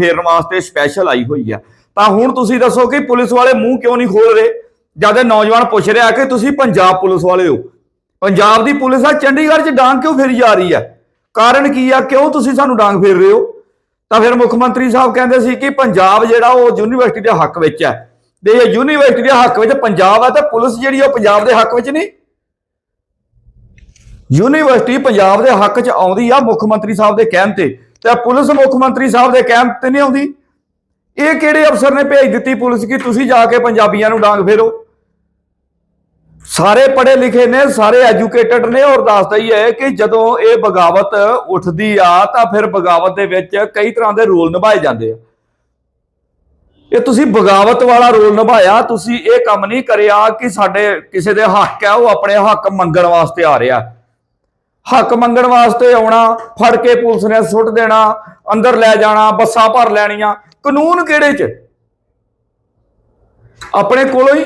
ਫੇਰਨ ਵਾਸਤੇ ਸਪੈਸ਼ਲ ਆਈ ਹੋਈ ਆ। ਤਾਂ ਹੁਣ ਤੁਸੀਂ ਦੱਸੋ ਕਿ ਪੁਲਿਸ ਵਾਲੇ ਮੂੰਹ ਕਿਉਂ ਨਹੀਂ ਖੋਲ ਰਹੇ? ਜਦ ਇਹ ਨੌਜਵਾਨ ਪੁੱਛ ਰਿਹਾ ਕਿ ਤੁਸੀਂ ਪੰਜਾਬ ਪੁਲਿਸ ਵਾਲੇ ਹੋ। ਪੰਜਾਬ ਦੀ ਪੁਲਿਸ ਆ, ਚੰਡੀਗੜ੍ਹ 'ਚ ਡਾਂਗ ਕਿਉਂ ਫੇਰੀ ਜਾ ਰਹੀ ਆ? ਕਾਰਨ ਕੀ ਆ? ਕਿਉਂ ਤੁਸੀਂ ਸਾਨੂੰ ਡਾਂਗ ਫੇਰ ਰਹੇ ਹੋ? ਤਾਂ ਫਿਰ ਮੁੱਖ ਮੰਤਰੀ ਸਾਹਿਬ ਕਹਿੰਦੇ ਸੀ ਕਿ ਪੰਜਾਬ ਜਿਹੜਾ ਉਹ ਯੂਨੀਵਰਸਿਟੀ ਦੇ ਹੱਕ ਵਿੱਚ ਹੈ ਤੇ ਯੂਨੀਵਰਸਿਟੀ ਦੇ ਹੱਕ ਵਿੱਚ ਪੰਜਾਬ ਆ, ਤੇ ਪੁਲਿਸ ਜਿਹੜੀ ਉਹ ਪੰਜਾਬ ਦੇ ਹੱਕ ਵਿੱਚ ਨਹੀਂ। ਯੂਨੀਵਰਸਿਟੀ ਪੰਜਾਬ ਦੇ ਹੱਕ 'ਚ ਆਉਂਦੀ ਆ, ਮੁੱਖ ਮੰਤਰੀ ਸਾਹਿਬ ਦੇ ਕਹਿਣ ਤੇ। ਤੇ ਪੁਲਿਸ ਮੁੱਖ ਮੰਤਰੀ ਸਾਹਿਬ ਦੇ ਕਹਿਣ ਤੇ ਨਹੀਂ ਆਉਂਦੀ? ਇਹ ਕਿਹੜੇ ਅਫਸਰ ਨੇ ਭੇਜ ਦਿੱਤੀ ਪੁਲਿਸ ਕਿ ਤੁਸੀਂ ਜਾ ਕੇ ਪੰਜਾਬੀਆਂ ਨੂੰ ਡਾਂਗ ਫੇਰੋ? ਸਾਰੇ ਪੜ੍ਹੇ ਲਿਖੇ ਨੇ, ਸਾਰੇ ਐਜੂਕੇਟਡ ਨੇ ਔਰ ਦੱਸਦਾ ਹੀ ਹੈ ਕਿ ਜਦੋਂ ਇਹ ਬਗਾਵਤ ਉੱਠਦੀ ਆ ਤਾਂ ਫਿਰ ਬਗਾਵਤ ਦੇ ਵਿੱਚ ਕਈ ਤਰ੍ਹਾਂ ਦੇ ਰੋਲ ਨਿਭਾਏ ਜਾਂਦੇ ਆ। ਇਹ ਤੁਸੀਂ ਬਗਾਵਤ ਵਾਲਾ ਰੋਲ ਨਿਭਾਇਆ, ਤੁਸੀਂ ਇਹ ਕੰਮ ਨਹੀਂ ਕਰਿਆ ਕਿ ਸਾਡੇ ਕਿਸੇ ਦੇ ਹੱਕ ਹੈ ਉਹ ਆਪਣੇ ਹੱਕ ਮੰਗਣ ਵਾਸਤੇ ਆ ਰਿਹਾ। ਹੱਕ ਮੰਗਣ ਵਾਸਤੇ ਆਉਣਾ, ਫੜ ਕੇ ਪੁਲਿਸ ਨੇ ਸੁੱਟ ਦੇਣਾ, ਅੰਦਰ ਲੈ ਜਾਣਾ, ਬੱਸਾਂ ਭਰ ਲੈਣੀਆਂ, ਕਾਨੂੰਨ ਕਿਹੜੇ ਚ? ਆਪਣੇ ਕੋਲੋਂ ਹੀ।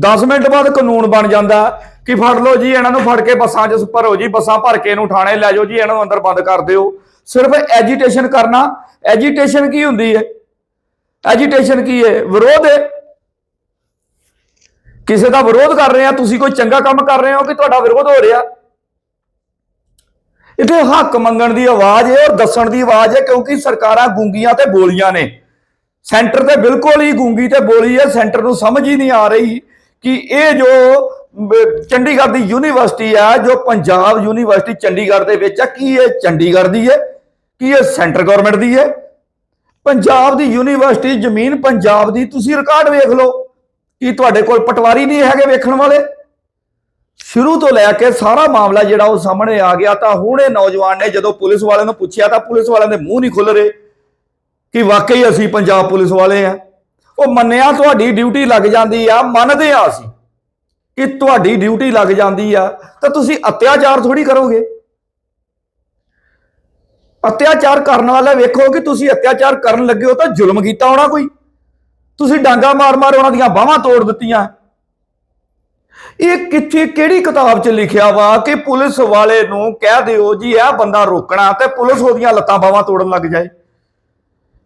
10 ਮਿੰਟ ਬਾਅਦ ਕਾਨੂੰਨ ਬਣ ਜਾਂਦਾ, ਕਿ ਫੜ ਲਓ ਜੀ, ਇਹਨਾਂ ਨੂੰ ਫੜ ਕੇ ਬੱਸਾਂ 'ਚ ਭਰੋ ਜੀ, ਬੱਸਾਂ ਭਰ ਕੇ ਇਹਨੂੰ ਥਾਣੇ ਲੈ ਜਾਓ ਜੀ, ਇਹਨਾਂ ਨੂੰ ਅੰਦਰ ਬੰਦ ਕਰ ਦਿਓ। ਸਿਰਫ ਐਜੀਟੇਸ਼ਨ ਕਰਨਾ। ਐਜੀਟੇਸ਼ਨ ਕੀ ਹੁੰਦੀ ਹੈ? ਐਜੀਟੇਸ਼ਨ ਕੀ ਹੈ? ਵਿਰੋਧ ਹੈ। ਕਿਸੇ ਦਾ ਵਿਰੋਧ ਕਰ ਰਹੇ ਆ, ਤੁਸੀਂ ਕੋਈ ਚੰਗਾ ਕੰਮ ਕਰ ਰਹੇ ਹੋ ਕਿ ਤੁਹਾਡਾ ਵਿਰੋਧ ਹੋ ਰਿਹਾ? ਇੱਥੇ ਹੱਕ ਮੰਗਣ ਦੀ ਆਵਾਜ਼ ਹੈ ਔਰ ਦੱਸਣ ਦੀ ਆਵਾਜ਼ ਹੈ ਕਿਉਂਕਿ ਸਰਕਾਰਾਂ ਗੂੰਗੀਆਂ ਤੇ ਬੋਲੀਆਂ ਨੇ। ਸੈਂਟਰ ਤੇ ਬਿਲਕੁਲ ਹੀ ਗੂੰਗੀ ਤੇ ਬੋਲੀ ਹੈ ਸੈਂਟਰ ਨੂੰ ਸਮਝ ਹੀ ਨਹੀਂ ਆ ਰਹੀ ਕਿ ਇਹ ਜੋ ਚੰਡੀਗੜ੍ਹ ਦੀ ਯੂਨੀਵਰਸਿਟੀ ਆ, ਜੋ ਪੰਜਾਬ ਯੂਨੀਵਰਸਿਟੀ ਚੰਡੀਗੜ੍ਹ ਦੇ ਵਿੱਚ ਆ, ਕੀ ਇਹ ਚੰਡੀਗੜ੍ਹ ਦੀ ਹੈ ਕੀ ਇਹ ਸੈਂਟਰ ਗਵਰਨਮੈਂਟ ਦੀ ਹੈ ਪੰਜਾਬ ਦੀ ਯੂਨੀਵਰਸਿਟੀ ਜ਼ਮੀਨ ਪੰਜਾਬ ਦੀ, ਤੁਸੀਂ ਰਿਕਾਰਡ ਵੇਖ ਲਓ। ਕੀ ਤੁਹਾਡੇ ਕੋਲ ਪਟਵਾਰੀ ਨਹੀਂ ਹੈਗੇ ਵੇਖਣ ਵਾਲੇ? ਸ਼ੁਰੂ ਤੋਂ ਲੈ ਕੇ ਸਾਰਾ ਮਾਮਲਾ ਜਿਹੜਾ ਉਹ ਸਾਹਮਣੇ ਆ ਗਿਆ, ਤਾਂ ਹੁਣ ਇਹ ਨੌਜਵਾਨ ਨੇ ਜਦੋਂ ਪੁਲਿਸ ਵਾਲਿਆਂ ਨੂੰ ਪੁੱਛਿਆ ਤਾਂ ਪੁਲਿਸ ਵਾਲਿਆਂ ਦੇ ਮੂੰਹ ਨਹੀਂ ਖੁੱਲ ਰਹੇ ਕਿ ਵਾਕਈ ਅਸੀਂ ਪੰਜਾਬ ਪੁਲਿਸ ਵਾਲੇ ਆ। ਉਹ ਮੰਨਿਆ ਤੁਹਾਡੀ ਡਿਊਟੀ ਲੱਗ ਜਾਂਦੀ ਆ, ਮੰਨਦੇ ਆ ਅਸੀਂ ਕਿ ਤੁਹਾਡੀ ਡਿਊਟੀ ਲੱਗ ਜਾਂਦੀ ਆ, ਤਾਂ ਤੁਸੀਂ ਅਤਿਆਚਾਰ ਥੋੜੀ ਕਰੋਗੇ। ਅਤਿਆਚਾਰ ਕਰਨ ਵਾਲਾ ਵੇਖੋ ਕਿ ਤੁਸੀਂ ਅਤਿਆਚਾਰ ਕਰਨ ਲੱਗੇ ਹੋ ਤਾਂ ਜ਼ੁਲਮ ਕੀਤਾ ਹੋਣਾ ਕੋਈ। ਤੁਸੀਂ ਡਾਂਗਾ ਮਾਰ-ਮਾਰ ਉਹਨਾਂ ਦੀਆਂ ਬਾਹਾਂ ਤੋੜ ਦਿੱਤੀਆਂ। ਇਹ ਕਿੱਥੇ, ਕਿਹੜੀ ਕਿਤਾਬ 'ਚ ਲਿਖਿਆ ਵਾ ਕਿ ਪੁਲਿਸ ਵਾਲੇ ਨੂੰ ਕਹਿ ਦਿਓ ਜੀ ਇਹ ਬੰਦਾ ਰੋਕਣਾ ਤੇ ਪੁਲਿਸ ਉਹਦੀਆਂ ਲੱਤਾਂ ਬਾਹਾਂ ਤੋੜਨ ਲੱਗ ਜਾਏ।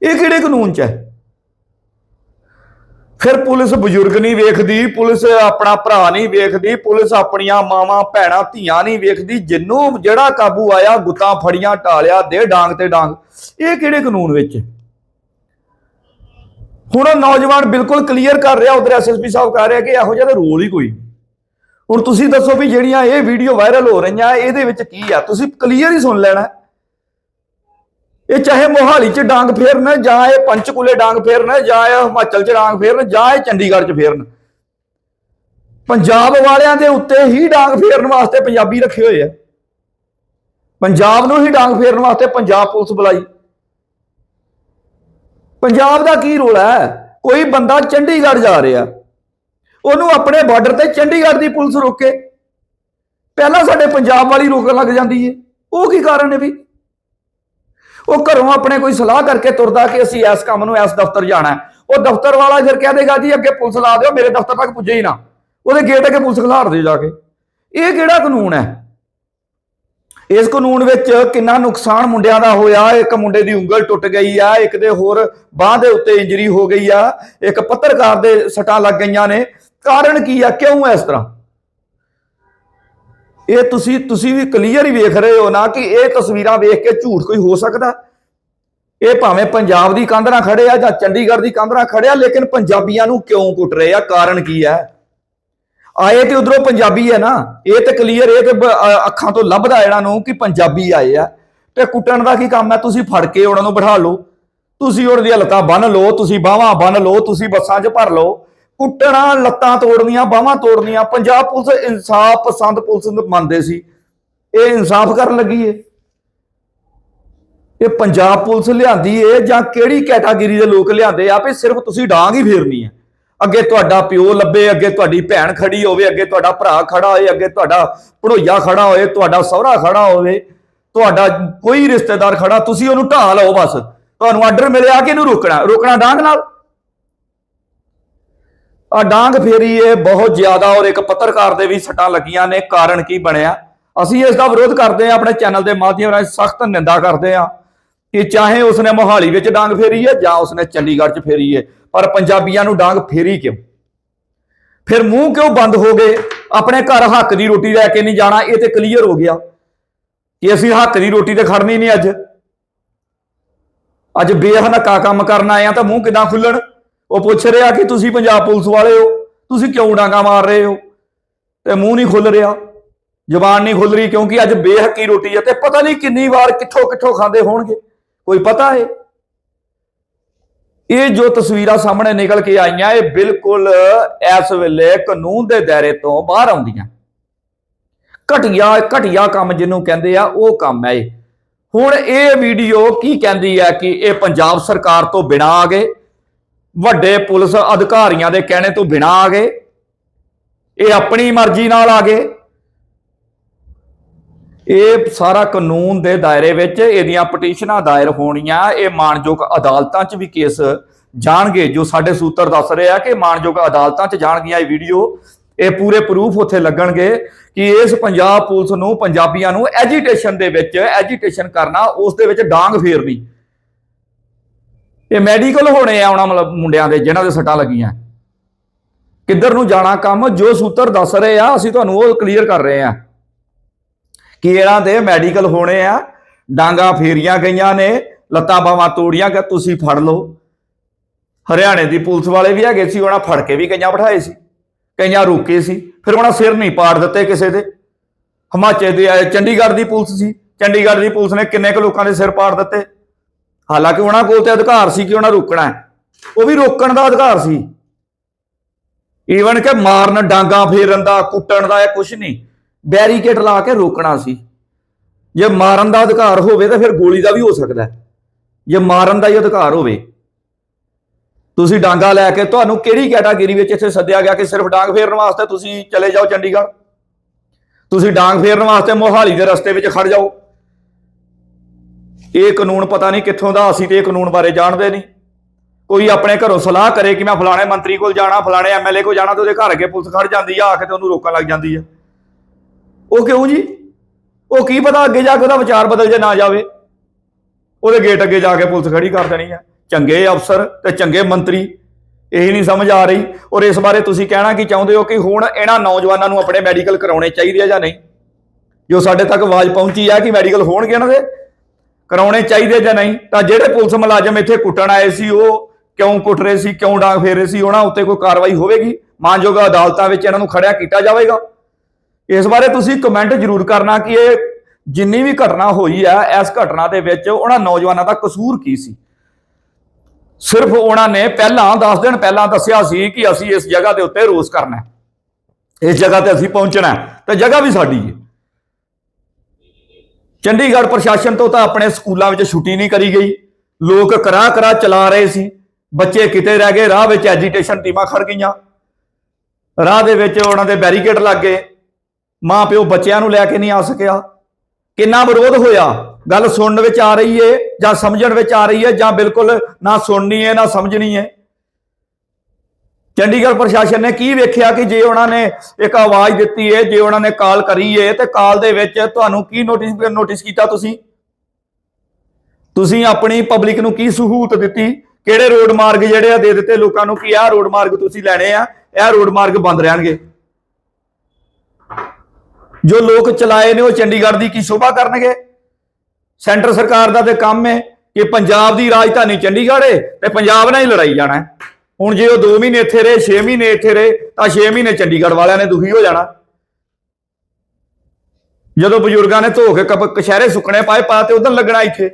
ਇਹ ਕਿਹੜੇ ਕਾਨੂੰਨ 'ਚ ਹੈ? ਫਿਰ ਪੁਲਿਸ ਬਜ਼ੁਰਗ ਨਹੀਂ ਵੇਖਦੀ, ਪੁਲਿਸ ਆਪਣਾ ਭਰਾ ਨਹੀਂ ਵੇਖਦੀ, ਪੁਲਿਸ ਆਪਣੀਆਂ ਮਾਵਾਂ, ਭੈਣਾਂ, ਧੀਆਂ ਨਹੀਂ ਵੇਖਦੀ, ਜਿੰਨੂੰ ਜਿਹੜਾ ਕਾਬੂ ਆਇਆ ਗੁੱਤਾਂ ਫੜੀਆਂ ਟਾਲਿਆ ਦੇ ਡਾਂਗ ਤੇ ਡਾਂਗ। ਇਹ ਕਿਹੜੇ ਕਾਨੂੰਨ ਵਿੱਚ? ਹੁਣ ਨੌਜਵਾਨ ਬਿਲਕੁਲ ਕਲੀਅਰ ਕਰ ਰਿਹਾ, ਉਧਰ ਐਸਐਸਪੀ ਸਾਹਿਬ ਕਹਿ ਰਿਹਾ ਕਿ ਇਹੋ ਜਿਹਾ ਤਾਂ ਰੋਲ ਹੀ ਕੋਈ ਨਹੀਂ। ਹੁਣ ਤੁਸੀਂ ਦੱਸੋ ਵੀ ਜਿਹੜੀਆਂ ਇਹ ਵੀਡੀਓ ਵਾਇਰਲ ਹੋ ਰਹੀਆਂ, ਇਹਦੇ ਵਿੱਚ ਕੀ ਆ? ਤੁਸੀਂ ਕਲੀਅਰ ਹੀ ਸੁਣ ਲੈਣਾ। ਇਹ ਚਾਹੇ ਮੋਹਾਲੀ 'ਚ ਡਾਂਗ ਫੇਰਨ, ਜਾਂ ਇਹ ਪੰਚਕੂਲੇ ਡਾਂਗ ਫੇਰਨ, ਜਾਂ ਇਹ ਹਿਮਾਚਲ 'ਚ ਡਾਂਗ ਫੇਰਨ, ਜਾਂ ਇਹ ਚੰਡੀਗੜ੍ਹ 'ਚ ਫੇਰਨ। ਪੰਜਾਬ ਵਾਲਿਆਂ ਦੇ ਉੱਤੇ ਹੀ ਡਾਂਗ ਫੇਰਨ ਵਾਸਤੇ ਪੰਜਾਬੀ ਰੱਖੇ ਹੋਏ ਆ। ਪੰਜਾਬ ਨੂੰ ਹੀ ਡਾਂਗ ਫੇਰਨ ਵਾਸਤੇ ਪੰਜਾਬ ਪੁਲਿਸ ਬੁਲਾਈ। ਪੰਜਾਬ ਦਾ ਕੀ ਰੋਲ ਹੈ? ਕੋਈ ਬੰਦਾ ਚੰਡੀਗੜ੍ਹ ਜਾ ਰਿਹਾ। ਉਹਨੂੰ ਆਪਣੇ ਬਾਰਡਰ ਤੇ ਚੰਡੀਗੜ੍ਹ ਦੀ ਪੁਲਿਸ ਰੋਕੇ। ਪਹਿਲਾਂ ਸਾਡੇ ਪੰਜਾਬ ਵਾਲੀ ਰੋਕ ਲੱਗ ਜਾਂਦੀ ਏ। ਉਹ ਕੀ ਕਾਰਨ ਹੈ ਵੀ? ਉਹ ਘਰੋਂ ਆਪਣੇ ਕੋਈ ਸਲਾਹ ਕਰਕੇ ਤੁਰਦਾ ਕਿ ਅਸੀਂ ਇਸ ਕੰਮ ਨੂੰ ਇਸ ਦਫ਼ਤਰ ਜਾਣਾ ਉਹ ਦਫ਼ਤਰ ਵਾਲਾ ਫਿਰ ਕਹਿ ਦੇਗਾ, ਜੀ, ਅੱਗੇ ਪੁਲਿਸ ਲਾ ਦਿਓ, ਮੇਰੇ ਦਫ਼ਤਰ ਤੱਕ ਪੁੱਜੇ ਹੀ ਨਾ। ਉਹਦੇ ਗੇਟ ਅੱਗੇ ਪੁਲਿਸ ਖਲਾਰ ਦੇ ਜਾ ਕੇ। ਇਹ ਕਿਹੜਾ ਕਾਨੂੰਨ ਹੈ? ਇਸ ਕਾਨੂੰਨ ਵਿੱਚ ਕਿੰਨਾ ਨੁਕਸਾਨ ਮੁੰਡਿਆਂ ਦਾ ਹੋਇਆ। ਇੱਕ ਮੁੰਡੇ ਦੀ ਉਂਗਲ ਟੁੱਟ ਗਈ ਆ, ਇੱਕ ਦੇ ਹੋਰ ਬਾਹ ਦੇ ਉੱਤੇ ਇੰਜਰੀ ਹੋ ਗਈ ਆ। ਇੱਕ ਪੱਤਰਕਾਰ ਦੇ ਸੱਟਾਂ ਲੱਗ ਗਈਆਂ ਨੇ। ਕਾਰਨ ਕੀ ਆ? ਕਿਉਂ ਇਸ ਤਰ੍ਹਾਂ? ਇਹ ਤੁਸੀਂ ਤੁਸੀਂ ਵੀ ਕਲੀਅਰ ਹੀ ਵੇਖ ਰਹੇ ਹੋ ਨਾ ਕਿ ਇਹ ਤਸਵੀਰਾਂ ਵੇਖ ਕੇ ਝੂਠ ਕੋਈ ਹੋ ਸਕਦਾ? ਇਹ ਭਾਵੇਂ ਪੰਜਾਬ ਦੀ ਕੰਧ ਨਾਲ ਖੜੇ ਆ ਜਾਂ ਚੰਡੀਗੜ੍ਹ ਦੀ ਕੰਧ ਨਾਲ ਖੜੇ ਆ, ਲੇਕਿਨ ਪੰਜਾਬੀਆਂ ਨੂੰ ਕਿਉਂ ਕੁੱਟ ਰਹੇ ਆ? ਕਾਰਨ ਕੀ ਹੈ ਆਏ ਤੇ ਉਧਰੋਂ ਪੰਜਾਬੀ ਹੈ ਨਾ। ਇਹ ਤੇ ਕਲੀਅਰ ਇਹ ਤੇ ਅੱਖਾਂ ਤੋਂ ਲੱਭਦਾ ਇਹਨਾਂ ਨੂੰ ਕਿ ਪੰਜਾਬੀ ਆਏ ਆ। ਤੇ ਕੁੱਟਣ ਦਾ ਕੀ ਕੰਮ ਹੈ ਤੁਸੀਂ ਫੜ ਕੇ ਉਹਨਾਂ ਨੂੰ ਬਿਠਾ ਲਓ। ਤੁਸੀਂ ਉਹਨਾਂ ਦੀਆਂ ਲੱਤਾਂ ਬੰਨ ਲਓ, ਤੁਸੀਂ ਬਾਹਾਂ ਬੰਨ ਲਓ, ਤੁਸੀਂ ਬੱਸਾਂ 'ਚ ਭਰ ਲਓ। ਕੁੱਟਣਾ, ਲੱਤਾਂ ਤੋੜਨੀਆਂ, ਬਾਹਾਂ ਤੋੜਨੀਆਂ, ਪੰਜਾਬ ਪੁਲਿਸ ਇਨਸਾਫ ਪਸੰਦ ਪੁਲਿਸ ਨੂੰ ਮੰਨਦੇ ਸੀ। ਇਹ ਇਨਸਾਫ ਕਰਨ ਲੱਗੀ ਏ। ਇਹ ਪੰਜਾਬ ਪੁਲਿਸ ਲਿਆਂਦੀ ਏ ਜਾਂ ਕਿਹੜੀ ਕੈਟਾਗਰੀ ਦੇ ਲੋਕ ਲਿਆਂਦੇ ਆ ਵੀ ਸਿਰਫ ਤੁਸੀਂ ਡਾਂਗ ਹੀ ਫੇਰਨੀ ਹੈ ਅੱਗੇ ਤੁਹਾਡਾ ਪਿਓ ਲੱਭੇ, ਅੱਗੇ ਤੁਹਾਡੀ ਭੈਣ ਖੜੀ ਹੋਵੇ, ਅੱਗੇ ਤੁਹਾਡਾ ਭਰਾ ਖੜਾ ਹੋਏ, ਅੱਗੇ ਤੁਹਾਡਾ ਭੜੋਈਆ ਖੜਾ ਹੋਏ, ਤੁਹਾਡਾ ਸਹੁਰਾ ਖੜਾ ਹੋਵੇ, ਤੁਹਾਡਾ ਕੋਈ ਰਿਸ਼ਤੇਦਾਰ ਖੜਾ, ਤੁਸੀਂ ਉਹਨੂੰ ਢਾਹ ਲਓ ਬਸ। ਤੁਹਾਨੂੰ ਆਰਡਰ ਮਿਲਿਆ ਕਿ ਇਹਨੂੰ ਰੋਕਣਾ? ਰੋਕਣਾ ਡਾਂਗ ਨਾਲ? ਆ ਡਾਂਗ ਫੇਰੀ ਇਹ ਬਹੁਤ ਜ਼ਿਆਦਾ ਔਰ ਇੱਕ ਪੱਤਰਕਾਰ ਦੇ ਵੀ ਸੱਟਾਂ ਲੱਗੀਆਂ ਨੇ, ਕਾਰਨ ਕੀ ਬਣਿਆ? ਅਸੀਂ ਇਸ ਦਾ ਵਿਰੋਧ ਕਰਦੇ ਆ ਆਪਣੇ ਚੈਨਲ ਦੇ ਮਾਧਿਅਮ ਰਾਹੀਂ ਸਖਤ ਨਿੰਦਾ ਕਰਦੇ ਆ ਕਿ ਚਾਹੇ ਉਸਨੇ ਮੋਹਾਲੀ ਵਿੱਚ ਡਾਂਗ ਫੇਰੀ ਹੈ ਜਾਂ ਉਸਨੇ ਚੰਡੀਗੜ੍ਹ 'ਚ ਫੇਰੀ ਹੈ, ਪਰ ਪੰਜਾਬੀਆਂ ਨੂੰ ਡਾਂਗ ਫੇਰੀ ਕਿਉਂ? ਫਿਰ ਮੂੰਹ ਕਿਉਂ ਬੰਦ ਹੋ ਗਏ? ਆਪਣੇ ਘਰ ਹੱਕ ਦੀ ਰੋਟੀ ਲੈ ਕੇ ਨਹੀਂ ਜਾਣਾ, ਇਹ ਤੇ ਕਲੀਅਰ ਹੋ ਗਿਆ ਕਿ ਅਸੀਂ ਹੱਕ ਦੀ ਰੋਟੀ ਤੇ ਖੜਨੀ ਨਹੀਂ ਅੱਜ। ਅੱਜ ਬੇਹਨਕਾ ਕੰਮ ਕਰਨ ਆਏ ਆ ਤਾਂ ਮੂੰਹ ਕਿਦਾਂ ਖੁੱਲਣ ਉਹ ਪੁੱਛ ਰਿਹਾ ਕਿ ਤੁਸੀਂ ਪੰਜਾਬ ਪੁਲਿਸ ਵਾਲੇ ਹੋ? ਤੁਸੀਂ ਕਿਉਂ ਡਾਂਗਾ ਮਾਰ ਰਹੇ ਹੋ? ਤੇ ਮੂੰਹ ਨਹੀਂ ਖੁੱਲ ਰਿਹਾ, ਜ਼ੁਬਾਨ ਨਹੀਂ ਖੁੱਲ ਰਹੀ ਕਿਉਂਕਿ ਅੱਜ ਬੇਹੱਕੀ ਰੋਟੀ ਹੈ ਤੇ ਪਤਾ ਨਹੀਂ ਕਿੰਨੀ ਵਾਰ ਕਿੱਥੋਂ ਕਿੱਥੋਂ ਖਾਂਦੇ ਹੋਣਗੇ। ਕੋਈ ਪਤਾ ਹੈ ਇਹ ਜੋ ਤਸਵੀਰਾਂ ਸਾਹਮਣੇ ਨਿਕਲ ਕੇ ਆਈਆਂ, ਇਹ ਬਿਲਕੁਲ ਇਸ ਵੇਲੇ ਕਾਨੂੰਨ ਦੇ ਦਾਇਰੇ ਤੋਂ ਬਾਹਰ ਆਉਂਦੀਆਂ। ਘਟਿਆ ਘਟਿਆ ਕੰਮ ਜਿਹਨੂੰ ਕਹਿੰਦੇ ਆ, ਉਹ ਕੰਮ ਹੈ ਇਹ। ਹੁਣ ਇਹ ਵੀਡੀਓ ਕੀ ਕਹਿੰਦੀ ਹੈ ਕਿ ਇਹ ਪੰਜਾਬ ਸਰਕਾਰ ਤੋਂ ਬਿਨਾਂ ਆ ਗਏ ਵੱਡੇ ਪੁਲਿਸ ਅਧਿਕਾਰੀਆਂ ਦੇ ਕਹਿਣੇ ਤੋਂ ਬਿਨਾਂ ਆ ਗਏ। ਇਹ ਆਪਣੀ ਮਰਜ਼ੀ ਨਾਲ ਆ ਗਏ। ਇਹ ਸਾਰਾ ਕਾਨੂੰਨ ਦੇ ਦਾਇਰੇ ਵਿੱਚ ਇਹਦੀਆਂ ਪਟੀਸ਼ਨਾਂ ਦਾਇਰ ਹੋਣੀਆਂ। ਇਹ ਮਾਨਯੋਗ ਅਦਾਲਤਾਂ 'ਚ ਵੀ ਕੇਸ ਜਾਣਗੇ। ਜੋ ਸਾਡੇ ਸੂਤਰ ਦੱਸ ਰਹੇ ਆ ਕਿ ਮਾਨਯੋਗ ਅਦਾਲਤਾਂ 'ਚ ਜਾਣਗੀਆਂ ਇਹ ਵੀਡੀਓ, ਇਹ ਪੂਰੇ ਪ੍ਰੂਫ ਉੱਥੇ ਲੱਗਣਗੇ ਕਿ ਇਸ ਪੰਜਾਬ ਪੁਲਿਸ ਨੂੰ, ਪੰਜਾਬੀਆਂ ਨੂੰ ਐਜੀਟੇਸ਼ਨ ਦੇ ਵਿੱਚ ਐਜੀਟੇਸ਼ਨ ਕਰਨਾ, ਉਸ ਦੇ ਵਿੱਚ ਡਾਂਗ ਫੇਰਨੀ। ਇਹ ਮੈਡੀਕਲ ਹੋਣੇ ਆ ਉਹਨਾਂ ਮਤਲਬ ਮੁੰਡਿਆਂ ਦੇ ਜਿਨ੍ਹਾਂ ਦੇ ਸੱਟਾਂ ਲੱਗੀਆਂ। ਕਿੱਧਰ ਨੂੰ ਜਾਣਾ ਕੰਮ, ਜੋ ਸੂਤਰ ਦੱਸ ਰਹੇ ਆ, ਅਸੀਂ ਤੁਹਾਨੂੰ ਉਹ ਕਲੀਅਰ ਕਰ ਰਹੇ ਆ। ਕਿ ਇਹਨਾਂ ਦੇ ਮੈਡੀਕਲ ਹੋਣੇ ਆ, ਡਾਂਗਾ ਫੇਰੀਆਂ ਗਈਆਂ ਨੇ, ਲੱਤਾਂ ਬਾਹਾਂ ਤੋੜੀਆਂ ਕਿ ਤੁਸੀਂ ਫੜ ਲਓ। ਹਰਿਆਣੇ ਦੀ ਪੁਲਿਸ ਵਾਲੇ ਵੀ ਹੈਗੇ ਸੀ, ਉਹਨਾਂ ਫੜ ਕੇ ਵੀ ਕਈਆਂ ਬਿਠਾਏ ਸੀ, ਕਈਆਂ ਰੋਕੇ ਸੀ, ਫਿਰ ਉਹਨਾਂ ਸਿਰ ਨਹੀਂ ਪਾੜ ਦਿੱਤੇ ਕਿਸੇ ਦੇ। ਹਿਮਾਚਲ ਦੇ ਆਏ ਚੰਡੀਗੜ੍ਹ ਦੀ ਪੁਲਿਸ ਸੀ, ਚੰਡੀਗੜ੍ਹ ਦੀ ਪੁਲਿਸ ਨੇ ਕਿੰਨੇ ਕੁ ਲੋਕਾਂ ਦੇ ਸਿਰ ਪਾੜ ਦਿੱਤੇ? ਹਾਲਾਂਕਿ ਉਹਨਾਂ ਕੋਲ ਤੇ ਅਧਿਕਾਰ ਸੀ ਕਿ ਉਹਨਾਂ ਰੋਕਣਾ ਹੈ। ਉਹ ਵੀ ਰੋਕਣ ਦਾ ਅਧਿਕਾਰ ਸੀ। ਈਵਨ ਕਿ ਮਾਰਨ, ਡਾਂਗਾ ਫੇਰਨ ਦਾ, ਕੁੱਟਣ ਦਾ ਇਹ ਕੁਝ ਨਹੀਂ ਬੈਰੀਕੇਡ ਲਾ ਕੇ ਰੋਕਣਾ ਸੀ। ਜੇ ਮਾਰਨ ਦਾ ਅਧਿਕਾਰ ਹੋਵੇ ਤਾਂ ਫਿਰ ਗੋਲੀ ਦਾ ਵੀ ਹੋ ਸਕਦਾ ਜੇ ਮਾਰਨ ਦਾ ਹੀ ਅਧਿਕਾਰ ਹੋਵੇ, ਤੁਸੀਂ ਡਾਂਗਾ ਲੈ ਕੇ ਤੁਹਾਨੂੰ ਕਿਹੜੀ ਕੈਟਾਗਰੀ ਵਿੱਚ ਇੱਥੇ ਸੱਦਿਆ ਗਿਆ ਕਿ ਸਿਰਫ ਡਾਂਗ ਫੇਰਨ ਵਾਸਤੇ ਤੁਸੀਂ ਚਲੇ ਜਾਓ ਚੰਡੀਗੜ੍ਹ? ਤੁਸੀਂ ਡਾਂਗ ਫੇਰਨ ਵਾਸਤੇ ਮੋਹਾਲੀ ਦੇ ਰਸਤੇ ਵਿੱਚ ਖੜ ਜਾਓ। ਇਹ ਕਾਨੂੰਨ ਪਤਾ ਨਹੀਂ ਕਿੱਥੋਂ ਦਾ, ਅਸੀਂ ਤੇ ਇਹ ਕਾਨੂੰਨ ਬਾਰੇ ਜਾਣਦੇ ਨਹੀਂ। ਕੋਈ ਆਪਣੇ ਘਰੋਂ ਸਲਾਹ ਕਰੇ ਕਿ ਮੈਂ ਫਲਾਣੇ ਮੰਤਰੀ ਕੋਲ ਜਾਣਾ, ਫਲਾਣੇ ਐਮਐਲਏ ਕੋਲ ਜਾਣਾ, ਤੇ ਉਹਦੇ ਘਰ ਅੱਗੇ ਪੁਲਿਸ ਖੜ ਜਾਂਦੀ ਆ ਆ ਕੇ ਤੇ ਉਹਨੂੰ ਰੋਕਣ ਲੱਗ ਜਾਂਦੀ ਆ। ਉਹ ਕਿਉਂ ਜੀ? ਉਹ ਕੀ ਪਤਾ ਅੱਗੇ ਜਾ ਕੇ ਉਹਦਾ ਵਿਚਾਰ ਬਦਲ ਜੇ ਨਾ ਜਾਵੇ। ਉਹਦੇ ਗੇਟ ਅੱਗੇ ਜਾ ਕੇ ਪੁਲਿਸ ਖੜੀ ਕਰ ਦੇਣੀ ਆ। ਚੰਗੇ ਅਫਸਰ ਤੇ ਚੰਗੇ ਮੰਤਰੀ, ਇਹੀ ਨਹੀਂ ਸਮਝ ਆ ਰਹੀ। ਔਰ ਇਸ ਬਾਰੇ ਤੁਸੀਂ ਕਹਿਣਾ ਕੀ ਚਾਹੁੰਦੇ ਹੋ ਕਿ ਹੁਣ ਇਹਨਾਂ ਨੌਜਵਾਨਾਂ ਨੂੰ ਆਪਣੇ ਮੈਡੀਕਲ ਕਰਾਉਣੇ ਚਾਹੀਦੇ ਆ ਜਾਂ ਨਹੀਂ? ਜੋ ਸਾਡੇ ਤੱਕ ਆਵਾਜ਼ ਪਹੁੰਚੀ ਆ ਕਿ ਮੈਡੀਕਲ ਹੋਣਗੇ ਇਹਨਾਂ ਦੇ ਕਰਾਉਣੇ ਚਾਹੀਦੇ ਜਾਂ ਨਹੀਂ? ਤਾਂ ਜਿਹੜੇ ਪੁਲਿਸ ਮੁਲਾਜ਼ਮ ਇੱਥੇ ਕੁੱਟਣ ਆਏ ਸੀ, ਉਹ ਕਿਉਂ ਕੁੱਟ ਰਹੇ ਸੀ, ਕਿਉਂ ਡਾਂਗ ਫੇਰ ਰਹੇ ਸੀ, ਉਹਨਾਂ ਉੱਤੇ ਕੋਈ ਕਾਰਵਾਈ ਹੋਵੇਗੀ? ਮਾਨਯੋਗ ਅਦਾਲਤਾਂ ਵਿੱਚ ਇਹਨਾਂ ਨੂੰ ਖੜਿਆ ਕੀਤਾ ਜਾਵੇਗਾ। ਇਸ ਬਾਰੇ ਤੁਸੀਂ ਕਮੈਂਟ ਜ਼ਰੂਰ ਕਰਨਾ ਕਿ ਇਹ ਜਿੰਨੀ ਵੀ ਘਟਨਾ ਹੋਈ ਹੈ ਇਸ ਘਟਨਾ ਦੇ ਵਿੱਚ ਉਹਨਾਂ ਨੌਜਵਾਨਾਂ ਦਾ ਕਸੂਰ ਕੀ ਸੀ? ਸਿਰਫ ਉਹਨਾਂ ਨੇ ਪਹਿਲਾਂ 10 ਦਿਨ ਪਹਿਲਾਂ ਦੱਸਿਆ ਸੀ ਕਿ ਅਸੀਂ ਇਸ ਜਗ੍ਹਾ ਦੇ ਉੱਤੇ ਰੋਸ ਕਰਨਾ ਇਸ ਜਗ੍ਹਾ ਤੇ ਅਸੀਂ ਪਹੁੰਚਣਾ ਹੈ। ਤੇ ਜਗ੍ਹਾ ਵੀ ਸਾਡੀ ਹੈ। ਚੰਡੀਗੜ੍ਹ ਪ੍ਰਸ਼ਾਸਨ ਤੋਂ ਤਾਂ ਆਪਣੇ ਸਕੂਲਾਂ ਵਿੱਚ ਛੁੱਟੀ ਨਹੀਂ ਕਰੀ ਗਈ। ਲੋਕ ਕਰਾ ਕਰਾ ਚਲਾ ਰਹੇ ਸੀ। ਬੱਚੇ ਕਿਤੇ ਰਹਿ ਗਏ, ਰਾਹ ਵਿੱਚ ਐਜੀਟੇਸ਼ਨ ਟੀਮਾਂ ਖੜ ਗਈਆਂ। ਰਾਹ ਦੇ ਵਿੱਚ ਉਹਨਾਂ ਦੇ ਬੈਰੀਕੇਡ ਲੱਗ ਗਏ। ਮਾਂ ਪਿਓ ਬੱਚਿਆਂ ਨੂੰ ਲੈ ਕੇ ਨਹੀਂ ਆ ਸਕਿਆ। ਕਿੰਨਾ ਵਿਰੋਧ ਹੋਇਆ? ਗੱਲ ਸੁਣਨ ਵਿੱਚ ਆ ਰਹੀ ਏ ਜਾਂ ਸਮਝਣ ਵਿੱਚ ਆ ਰਹੀ ਏ ਜਾਂ ਬਿਲਕੁਲ ਨਾ ਸੁਣਨੀ ਏ, ਨਾ ਸਮਝਣੀ ਏ? ਚੰਡੀਗੜ੍ਹ ਪ੍ਰਸ਼ਾਸਨ ਨੇ ਕੀ ਵੇਖਿਆ ਕਿ ਜੇ ਉਹਨਾਂ ਨੇ ਇੱਕ ਆਵਾਜ਼ ਦਿੱਤੀ ਹੈ ਜੇ ਉਹਨਾਂ ਨੇ ਕਾਲ ਕਰੀ ਏ, ਤੇ ਕਾਲ ਦੇ ਵਿੱਚ ਤੁਹਾਨੂੰ ਕੀ ਨੋਟਿਸ ਨੋਟਿਸ ਕੀਤਾ ਤੁਸੀਂ? ਤੁਸੀਂ ਆਪਣੀ ਪਬਲਿਕ ਨੂੰ ਕੀ ਸਹੂਲਤ ਦਿੱਤੀ? ਕਿਹੜੇ ਰੋਡ ਮਾਰਗ ਜਿਹੜੇ ਆ ਦੇ ਦਿੱਤੇ ਲੋਕਾਂ ਨੂੰ ਕਿ ਆਹ ਰੋਡ ਮਾਰਗ ਤੁਸੀਂ ਲੈਣੇ ਆ ਇਹ ਰੋਡ ਮਾਰਗ ਬੰਦ ਰਹਿਣਗੇ? ਜੋ ਲੋਕ ਚਲਾਏ ਨੇ ਉਹ ਚੰਡੀਗੜ੍ਹ ਦੀ ਕੀ ਸ਼ੋਭਾ ਕਰਨਗੇ? ਸੈਂਟਰ ਸਰਕਾਰ ਦਾ ਤੇ ਕੰਮ ਹੈ ਕਿ ਪੰਜਾਬ ਦੀ ਰਾਜਧਾਨੀ ਚੰਡੀਗੜ੍ਹ ਹੈ ਤੇ ਪੰਜਾਬ ਨਾਲ ਹੀ ਲੜਾਈ ਜਾਣਾ ਹੈ ਹੁਣ ਜੇ ਉਹ 2 ਮਹੀਨੇ ਇੱਥੇ ਰਹੇ 6 ਮਹੀਨੇ ਇੱਥੇ ਰਹੇ, ਤਾਂ 6 ਮਹੀਨੇ ਚੰਡੀਗੜ੍ਹ ਵਾਲਿਆਂ ਨੇ ਦੁਖੀ ਹੋ ਜਾਣਾ। ਜਦੋਂ ਬਜ਼ੁਰਗਾਂ ਨੇ ਧੋ ਕੇ ਕਪ ਕਸ਼ਹਿਰੇ ਸੁੱਕਣੇ ਪਾਏ, ਪਾ ਤੇ ਉਧਰ ਲੱਗਣਾ ਇੱਥੇ।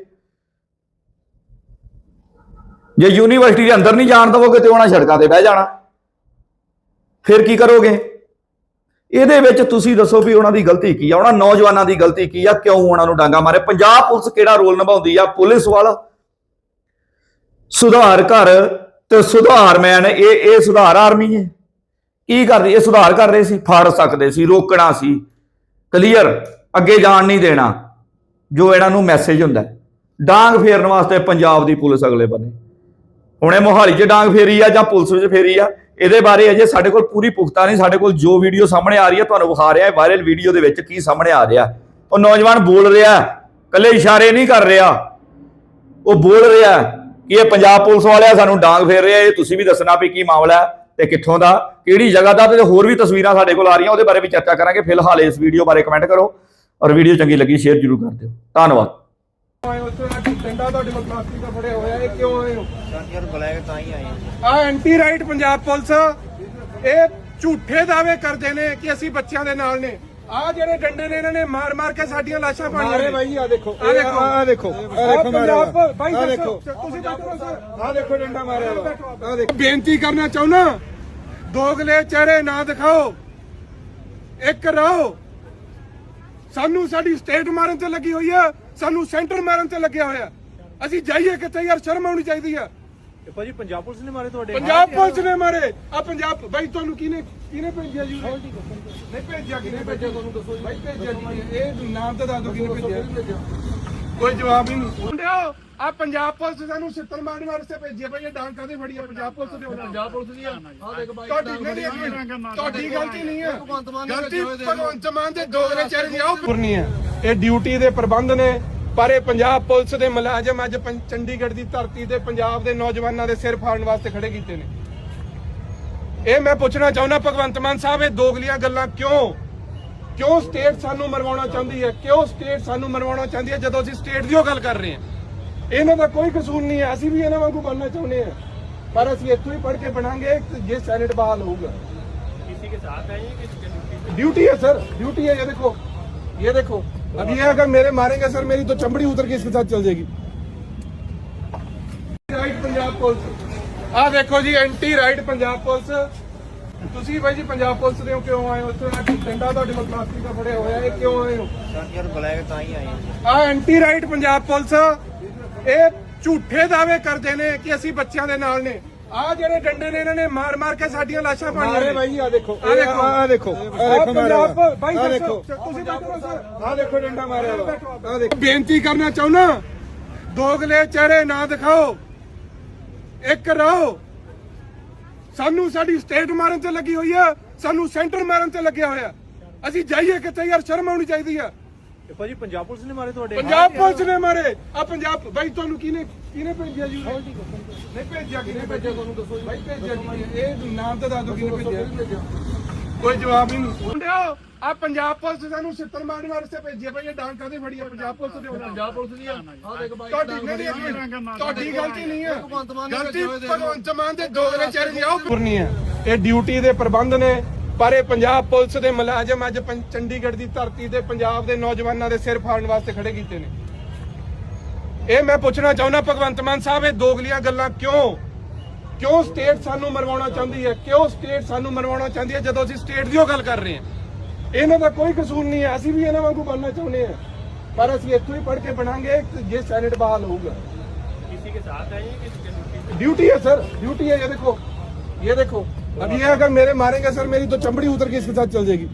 ਜੇ ਯੂਨੀਵਰਸਿਟੀ ਦੇ ਅੰਦਰ ਨਹੀਂ ਜਾਣ ਦਵੋਗੇ ਤੇ ਉਹਨਾਂ ਸੜਕਾਂ ਤੇ ਬਹਿ ਜਾਣਾ। ਫਿਰ ਕੀ ਕਰੋਗੇ? ਇਹਦੇ ਵਿੱਚ ਤੁਸੀਂ ਦੱਸੋ ਵੀ ਉਹਨਾਂ ਦੀ ਗਲਤੀ ਕੀ ਆ, ਉਹਨਾਂ ਨੌਜਵਾਨਾਂ ਦੀ ਗਲਤੀ ਕੀ ਆ, ਕਿਉਂ ਉਹਨਾਂ ਨੂੰ ਡਾਂਗਾ ਮਾਰੇ ਪੰਜਾਬ ਪੁਲਿਸ ਕਿਹੜਾ ਰੋਲ ਨਿਭਾਉਂਦੀ ਆ? ਪੁਲਿਸ ਵਾਲਾ ਸੁਧਾਰ ਘਰ ਤੇ ਸੁਧਾਰਮੈਨ ਇਹ ਇਹ ਸੁਧਾਰ ਆਰਮੀ ਹੈ। ਕੀ ਕਰ ਰਹੀ, ਇਹ ਸੁਧਾਰ ਕਰ ਰਹੇ ਸੀ? ਫੜ ਸਕਦੇ ਸੀ, ਰੋਕਣਾ ਸੀ। ਕਲੀਅਰ ਅੱਗੇ ਜਾਣ ਨਹੀਂ ਦੇਣਾ। ਜੋ ਇਹਨਾਂ ਨੂੰ ਮੈਸੇਜ ਹੁੰਦਾ ਡਾਂਗ ਫੇਰਨ ਵਾਸਤੇ ਪੰਜਾਬ ਦੀ ਪੁਲਿਸ ਅਗਲੇ ਬਣੇ ਹੁਣੇ ਮੋਹਾਲੀ 'ਚ ਡਾਂਗ ਫੇਰੀ ਆ ਜਾਂ ਪੁਲਿਸ ਵਿੱਚ ਫੇਰੀ ਆ, ਇਹਦੇ ਬਾਰੇ ਅਜੇ ਸਾਡੇ ਕੋਲ ਪੂਰੀ ਪੁਖਤਾ ਨਹੀਂ। ਸਾਡੇ ਕੋਲ ਜੋ ਵੀਡੀਓ ਸਾਹਮਣੇ ਆ ਰਹੀ ਹੈ, ਤੁਹਾਨੂੰ ਵਿਖਾ ਰਿਹਾ ਹੈ। ਵਾਇਰਲ ਵੀਡੀਓ ਦੇ ਵਿੱਚ ਕੀ ਸਾਹਮਣੇ ਆ ਰਿਹਾ। ਉਹ ਨੌਜਵਾਨ ਬੋਲ ਰਿਹਾ, ਕੱਲੇ ਇਸ਼ਾਰੇ ਨਹੀਂ ਕਰ ਰਿਹਾ। ਉਹ ਬੋਲ ਰਿਹਾ ਕਿ ਇਹ ਪੰਜਾਬ ਪੁਲਿਸ ਵਾਲਿਆ ਸਾਨੂੰ ਡਾਂਗ ਫੇਰ ਰਿਹਾ ਇਹ ਤੁਸੀਂ ਵੀ ਦੱਸਣਾ ਵੀ ਕੀ ਮਾਮਲਾ ਤੇ ਕਿੱਥੋਂ ਦਾ, ਕਿਹੜੀ ਜਗ੍ਹਾ ਦਾ ਤੇ ਹੋਰ ਵੀ ਤਸਵੀਰਾਂ ਸਾਡੇ ਕੋਲ ਆ ਰਹੀਆਂ, ਉਹਦੇ ਬਾਰੇ ਵੀ ਚਰਚਾ ਕਰਾਂਗੇ। ਫਿਲਹਾਲ ਇਸ ਵੀਡੀਓ ਬਾਰੇ ਕਮੈਂਟ ਕਰੋ ਔਰ ਵੀਡੀਓ ਚੰਗੀ ਲੱਗੀ ਸ਼ੇਅਰ ਜ਼ਰੂਰ ਕਰ ਦਿਓ। ਧੰਨਵਾਦ। ਡੰਡਾ ਤੁਹਾਡੇ ਕੋਲ ਪਲਾਸਟਿਕ ਦਾ ਫੜਿਆ ਹੋਇਆ ਇਹ ਕਿਉਂ ਆਏ ਹੋ ਯਾਰ ਬੁਲਾਇਆ ਤਾਂ ਹੀ ਆਏ ਆ ਐਂਟੀ ਰਾਈਟ ਪੰਜਾਬ ਪੁਲਿਸ, ਇਹ ਝੂਠੇ ਦਾਅਵੇ ਕਰਦੇ ਨੇ ਕਿ ਅਸੀਂ ਬੱਚਿਆਂ ਦੇ ਨਾਲ ਨੇ। ਆ ਜਿਹੜੇ ਡੰਡੇ ਨੇ ਇਹਨਾਂ ਨੇ ਮਾਰ ਮਾਰ ਕੇ ਸਾਡੀਆਂ ਲਾਸ਼ਾਂ ਪਾਣੀਆਂ ਨੇ। ਬਾਈ ਆ ਦੇਖੋ। ਆ ਦੇਖੋ। ਆ ਦੇਖੋ। ਆ ਦੇਖੋ ਮਾਰਿਆ ਪੰਜਾਬ ਬਾਈ ਦੇਖੋ। ਤੁਸੀਂ ਬੈਠੋ ਸਰ। ਆ ਦੇਖੋ ਡੰਡਾ ਮਾਰਿਆ ਆ ਦੇਖੋ। ਬੇਨਤੀ ਕਰਨਾ ਚਾਹੁੰਨਾ ਦੋਗਲੇ ਚਿਹਰੇ ਨਾ ਦਿਖਾਓ। ਇੱਕ ਰਹੋ। ਸਾਨੂੰ ਸਾਡੀ ਸਟੇਟ ਮਾਰਨ ਤੇ ਲੱਗੀ ਹੋਈ ਆ ਸਾਨੂੰ ਸੈਂਟਰ ਮਾਰਨ ਤੇ ਲੱਗਿਆ ਹੋਇਆ। ਅਸੀਂ ਜਾਈਏ ਕਿੱਥੇ ਯਾਰ ਸ਼ਰਮ ਆਉਣੀ ਚਾਹੀਦੀ ਆ। ਭਾਜੀ ਪੰਜਾਬ ਪੁਲਿਸ ਨੇ ਮਾਰੇ ਤੁਹਾਡੇ? ਪੰਜਾਬ ਪੁਲਿਸ ਨੇ ਮਾਰੇ। ਆ ਪੰਜਾਬ ਬਾਈ ਤੁਹਾਨੂੰ ਕਿਹਨੇ ਕਿਹਨੇ ਭੇਜਿਆ ਜੀ ਉਰੇ? ਨਹੀਂ ਭੇਜਿਆ ਕਿਹਨੇ ਭੇਜਿਆ? ਤੁਹਾਨੂੰ ਦੱਸੋ ਬਾਈ ਭੇਜਿਆ ਜੀ। ਇਹ ਨਾਮ ਤਾਂ ਦੱਸ ਦਿਓ ਕਿਹਨੇ ਭੇਜਿਆ। ਕੋਈ ਜਵਾਬ ਹੀ ਨਹੀਂ। ਮੁੰਡਿਓ ਆ ਪੰਜਾਬ ਪੁਲਿਸ ਸਾਨੂੰ ਛਿੱਤਰ ਮਾਰਨ ਵਾਸਤੇ ਭੇਜਿਆ ਭਾਈ ਇਹ ਡਾਂਗ ਕਾਦੇ ਫੜੀ ਆ ਪੰਜਾਬ ਪੁਲਿਸ ਦੇ ਪੰਜਾਬ ਪੁਲਿਸ ਦੀ ਆ। ਦੇਖ ਬਾਈ ਤੁਹਾਡੀ ਨਹੀਂ ਤੁਹਾਡੀ ਗਲਤੀ ਨਹੀਂ ਹੈ ਗਲਤੀ ਭਗਵੰਤ ਮਾਨ ਦੇ ਦੋਗਲੇ ਚਿਹਰੇ ਦੀ ਆਓ ਪੂਰਨੀ ਹੈ ਇਹ ਡਿਊਟੀ ਦੇ ਪ੍ਰਬੰਧ ਨੇ ਪਰ ਇਹ ਪੰਜਾਬ ਪੁਲਿਸ ਦੇ ਮੁਲਾਜ਼ਮ ਅੱਜ ਪੰ- ਚੰਡੀਗੜ੍ਹ ਦੀ ਧਰਤੀ ਤੇ ਪੰਜਾਬ ਦੇ ਨੌਜਵਾਨਾਂ ਦੇ ਸਿਰ ਫਾੜਨ ਵਾਸਤੇ ਖੜੇ ਕੀਤੇ ਨੇ। ਇਹ ਮੈਂ ਪੁੱਛਣਾ ਚਾਹੁੰਦਾ ਭਗਵੰਤ ਮਾਨ ਸਾਹਿਬ ਇਹ ਦੋਗਲੀਆਂ ਗੱਲਾਂ ਕਿਉਂ ਕਿਉਂ ਸਟੇਟ ਸਾਨੂੰ ਮਰਵਾਉਣਾ ਚਾਹੁੰਦੀ ਹੈ ਕਿਉਂ ਸਟੇਟ ਸਾਨੂੰ ਮਰਵਾਉਣਾ ਚਾਹੁੰਦੀ ਹੈ ਜਦੋਂ ਅਸੀਂ ਸਟੇਟ ਦੀ ਉਹ ਗੱਲ ਕਰ ਰਹੇ ਹਾਂ ਇਹਨਾਂ ਦਾ ਕੋਈ ਕਸੂਰ ਨਹੀਂ ਹੈ ਅਸੀਂ ਵੀ ਇਹਨਾਂ ਵਾਂਗੂ ਬਣਨਾ ਚਾਹੁੰਦੇ ਹਾਂ ਪਰ ਅਸੀਂ ਇੱਥੋਂ ਹੀ ਪੜ੍ਹ ਕੇ ਬਣਾਂਗੇ ਕਿ ਜੇ ਸੈਨੇਟ ਬਹਾਲ ਹੋਊਗਾ ਕਿਸੇ के साथ है ये किसी ड्यूटी है सर ड्यूटी है ये देखो ये देखो अब ये अगर मेरे मारेंगे सर मेरी तो चमड़ी उतर के इसके साथ चल जाएगी ਰਾਈਟ ਪੰਜਾਬ ਪੁਲਿਸ ਆਹ ਦੇਖੋ ਜੀ ਐਂਟੀ ਰਾਈਡ ਪੰਜਾਬ ਪੁਲਿਸ। ਤੁਸੀਂ ਬਾਈ ਜੀ ਪੰਜਾਬ ਪੁਲਿਸ ਦੇ ਕਿਉਂ ਆਏ ਹੋ? ਇੱਥੇ ਆ ਡੰਡਾ ਤੁਹਾਡੇ ਕੋਲ ਪਲਾਸਟਿਕ ਦਾ ਫੜਿਆ ਹੋਇਆ ਇਹ ਕਿਉਂ ਆਏ ਹੋ? ਸਰ ਯਾਰ ਬੁਲਾਇਆ ਤਾਂ ਹੀ ਆਏ ਆ ਐਂਟੀ ਰਾਈਡ ਪੰਜਾਬ ਪੁਲਿਸ ਇਹ ਝੂਠੇ ਦਾਅਵੇ ਕਰਦੇ ਨੇ ਕਿ ਅਸੀਂ ਬੱਚਿਆਂ ਦੇ ਨਾਲ ਨੇ। ਆ ਜਿਹੜੇ ਡੰਡੇ ਨੇ ਇਹਨਾਂ ਨੇ ਮਾਰ ਮਾਰ ਕੇ ਸਾਡੀਆਂ ਲਾਸ਼ਾਂ ਪਾਣੀਆਂ ਨੇ। ਬਾਈ ਆ ਦੇਖੋ। ਆ ਦੇਖੋ। ਆ ਦੇਖੋ। ਪੰਜਾਬ ਬਾਈ ਤੁਸੀਂ ਬੈਠੋ ਸਰ ਆ ਦੇਖੋ ਡੰਡਾ ਮਾਰਿਆ ਆ ਦੇਖੋ। ਬੇਨਤੀ ਕਰਨਾ ਚਾਹੁੰਨਾ ਦੋਗਲੇ ਚਿਹਰੇ ਨਾ ਦਿਖਾਓ। ਇੱਕ ਰਹੋ। ਸਾਨੂੰ ਸਾਡੀ ਸਟੇਟ ਮਾਰਨ ਤੇ ਲੱਗੀ ਹੋਈ ਆ ਸਾਨੂੰ ਸੈਂਟਰ ਮਾਰਨ ਤੇ ਲੱਗਿਆ ਹੋਇਆ। ਅਸੀਂ ਜਾਈਏ ਕਿੱਥੇ ਯਾਰ ਸ਼ਰਮ ਆਉਣੀ ਚਾਹੀਦੀ ਆ। ਇਹ ਭਾਜੀ ਪੰਜਾਬ ਪੁਲਿਸ ਨੇ ਮਾਰੇ ਤੁਹਾਡੇ? ਪੰਜਾਬ ਪੁਲਿਸ ਨੇ ਮਾਰੇ। ਆ ਪੰਜਾਬ ਬਾਈ ਤੁਹਾਨੂੰ ਕਿਹਨੇ ਕਿਹਨੇ ਭੇਜਿਆ ਜੀ? ਨਹੀਂ। ਭੇਜਿਆ ਕਿਹਨੇ ਭੇਜਿਆ? ਤੁਹਾਨੂੰ ਦੱਸੋ ਬਾਈ ਭੇਜਿਆ ਜੀ। ਇਹ ਨਾਮ ਤਾਂ ਦੱਸ ਦਿਓ ਕਿਹਨੇ ਭੇਜਿਆ। ਕੋਈ ਜਵਾਬ ਹੀ ਨਹੀਂ। ਮੁੰਡਿਓ ਆ ਪੰਜਾਬ ਪੁਲਿਸ ਸਾਨੂੰ ਛਿੱਤਰ ਮਾਰਨ ਵਾਸਤੇ ਭੇਜਿਆ ਭਾਈ ਇਹ ਡਾਂਗ ਕਾਦੇ ਫੜੀ ਆ? ਪੰਜਾਬ ਪੁਲਿਸ ਦੇ ਪੰਜਾਬ ਪੁਲਿਸ ਦੀ ਆ। ਦੇਖ ਬਾਈ ਤੁਹਾਡੀ ਨਹੀਂ ਤੁਹਾਡੀ ਗਲਤੀ ਨਹੀਂ ਹੈ ਗਲਤੀ ਭਗਵੰਤ ਮਾਨ ਦੇ ਦੋਗਲੇ ਚਿਹਰੇ ਦੀ ਆਓ ਪੂਰਨੀ ਹੈ ਇਹ ਡਿਊਟੀ ਦੇ ਪ੍ਰਬੰਧ ਨੇ ਪਰ ਇਹ ਪੰਜਾਬ ਪੁਲਿਸ ਦੇ ਮੁਲਾਜ਼ਮ ਅੱਜ ਚੰਡੀਗੜ੍ਹ ਦੀ ਧਰਤੀ ਤੇ ਪੰਜਾਬ ਦੇ ਨੌਜਵਾਨਾਂ ਦੇ ਸਿਰ ਫਾੜਨ ਵਾਸਤੇ ਖੜੇ ਕੀਤੇ ਨੇ। ਇਹ ਮੈਂ ਪੁੱਛਣਾ ਚਾਹੁੰਦਾ ਭਗਵੰਤ ਮਾਨ ਸਾਹਿਬ ਇਹ ਦੋਗਲੀਆਂ ਗੱਲਾਂ ਕਿਉਂ? ਕਿਉਂ ਸਟੇਟ ਸਾਨੂੰ ਮਰਵਾਉਣਾ ਚਾਹੁੰਦੀ ਹੈ? ਕਿਉਂ ਸਟੇਟ ਸਾਨੂੰ ਮਰਵਾਉਣਾ ਚਾਹੁੰਦੀ ਹੈ? ਜਦੋਂ ਅਸੀਂ ਸਟੇਟ ਦੀ ਉਹ ਗੱਲ ਕਰ ਰਹੇ ਹਾਂ। ਇਹਨਾਂ ਦਾ ਕੋਈ ਕਸੂਰ ਨਹੀਂ ਹੈ ਅਸੀਂ ਵੀ ਇਹਨਾਂ ਵਾਂਗੂ ਬਣਨਾ ਚਾਹੁੰਦੇ ਹਾਂ ਪਰ ਅਸੀਂ ਇੱਥੋਂ ਹੀ ਪੜ੍ਹ ਕੇ ਬਣਾਂਗੇ ਕਿ ਜੇ ਸੈਨੇਟ ਬਹਾਲ ਹੋਊਗਾ किसी के साथ है ये किसी के ड्यूटी है सर ड्यूटी है ये देखो ये देखो अब ये अगर मेरे मारेंगे सर मेरी तो चमड़ी उतर के इसके साथ चल जाएगी